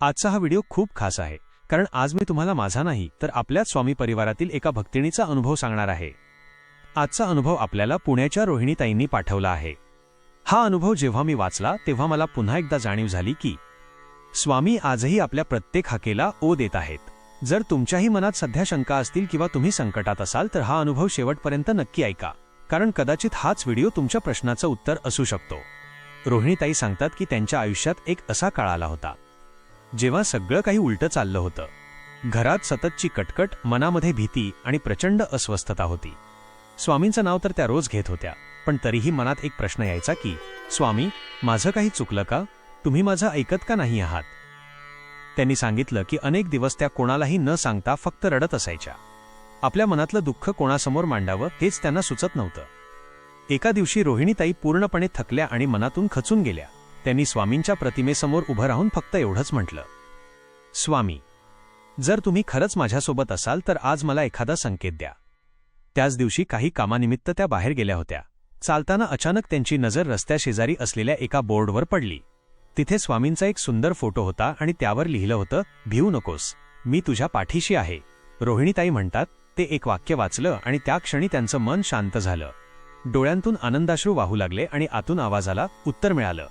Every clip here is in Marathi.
आजचा हा व्हिडिओ खूप खास आहे. कारण आज मी तुम्हाला माझा नाही तर आपल्याच स्वामी परिवारातील एका भक्तिणीचा अनुभव सांगणार आहे. आजचा अनुभव आपल्याला पुण्याच्या रोहिणीताईंनी पाठवला आहे. हा अनुभव जेव्हा मी वाचला तेव्हा मला पुन्हा एकदा जाणीव झाली की स्वामी आजही आपल्या प्रत्येक हाकेला ओ देत आहेत. जर तुमच्याही मनात सध्या शंका असतील किंवा तुम्ही संकटात असाल तर हा अनुभव शेवटपर्यंत नक्की ऐका. कारण कदाचित हाच व्हिडिओ तुमच्या प्रश्नाचं उत्तर असू शकतो. रोहिणीताई सांगतात की त्यांच्या आयुष्यात एक असा काळ आला होता. जेव्हा सगळं काही उलटं चाललं होतं. घरात सततची कटकट मनामध्ये भीती आणि प्रचंड अस्वस्थता होती. स्वामींचं नाव तर त्या रोज घेत होत्या पण तरीही मनात एक प्रश्न यायचा की स्वामी माझं काही चुकलं का? तुम्ही माझं ऐकत का नाही आहात? त्यांनी सांगितलं की अनेक दिवस त्या कोणालाही न सांगता फक्त रडत असायच्या. आपल्या मनातलं दुःख कोणासमोर मांडावं हेच त्यांना सुचत नव्हतं. एका दिवशी रोहिणीताई पूर्णपणे थकल्या आणि मनातून खचून गेल्या. त्यांनी स्वामींच्या प्रतिमेसमोर उभं राहून फक्त एवढंच म्हटलं. स्वामी जर तुम्ही खरंच माझ्यासोबत असाल तर आज मला एखादा संकेत द्या. त्याच दिवशी काही कामानिमित्त त्या बाहेर गेल्या होत्या. चालताना अचानक त्यांची नजर रस्त्याशेजारी असलेल्या एका बोर्डवर पडली. तिथे स्वामींचा एक सुंदर फोटो होता आणि त्यावर लिहिलं होतं भिऊ नकोस मी तुझ्या पाठीशी आहे. रोहिणीताई म्हणतात ते एक वाक्य वाचलं आणि त्या क्षणी त्यांचं मन शांत झालं. डोळ्यांतून आनंदाश्रू वाहू लागले आणि आतून आवाजाला उत्तर मिळालं.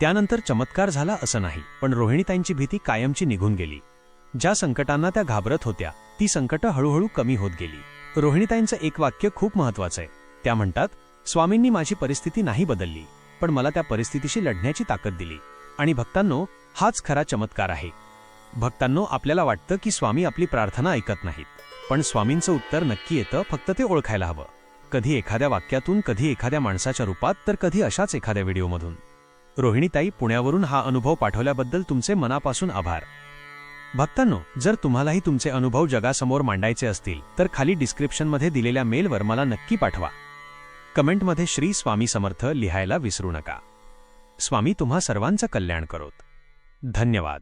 त्यानंतर चमत्कार झाला असं नाही पण रोहिणीताईंची भीती कायमची निघून गेली. ज्या संकटांना त्या घाबरत होत्या ती संकटं हळूहळू कमी होत गेली. रोहिणीताईंचं एक वाक्य खूप महत्वाचं आहे. त्या म्हणतात स्वामींनी माझी परिस्थिती नाही बदलली पण मला त्या परिस्थितीशी लढण्याची ताकद दिली. आणि भक्तांनो हाच खरा चमत्कार आहे. भक्तांनो आपल्याला वाटतं की स्वामी आपली प्रार्थना ऐकत नाहीत पण स्वामींचं उत्तर नक्की येतं फक्त ते ओळखायला हवं. कधी एखाद्या वाक्यातून कधी एखाद्या माणसाच्या रूपात तर कधी अशाच एखाद्या व्हिडिओमधून. रोहिणीताई पुण्यावरून हा अनुभव पाठवल्याबद्दल तुमचे मनापासून आभार. भक्तांनो जर तुम्हालाही तुमचे अनुभव जगासमोर मांडायचे असतील तर खाली डिस्क्रिप्शनमध्ये दिलेल्या मेलवर मला नक्की पाठवा. कमेंटमध्ये श्री स्वामी समर्थ लिहायला विसरू नका. स्वामी तुम्हा सर्वांचं कल्याण करोत. धन्यवाद.